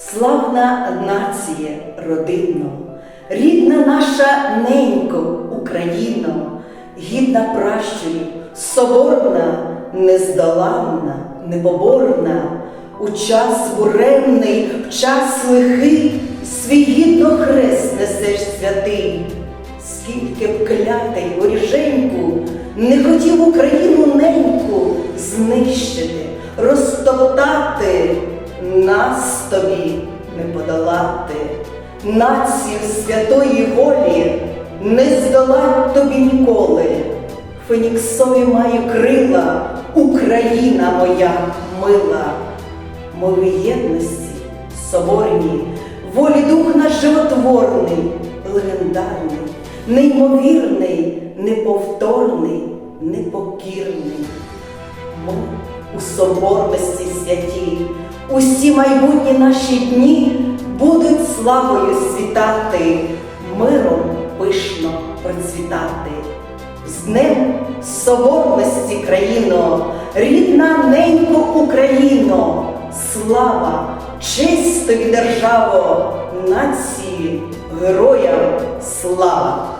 Славна нація, родино, рідна наша ненько, Україно, гідна пращурів, соборна, нездоланна, непоборна, у час буремний, в час лихий, свій гідно хрест несеш святий. Скільки б клятий воріженьку не хотів Україну неньку знищити, розтоптати, нас тобі не подолати, націю святої волі не здолать тобі ніколи. Феніксові має крила, Україна моя мила, мови єдності, соборні, волі дух наш животворний, легендарний, неймовірний, неповторний, непокірний. Ми у соборності святі, усі майбутні наші дні будуть славою світати, миром пишно процвітати. З Днем Соборності країно, рідна ненько Україно, слава, честь тобі, державо, нації, героям слава!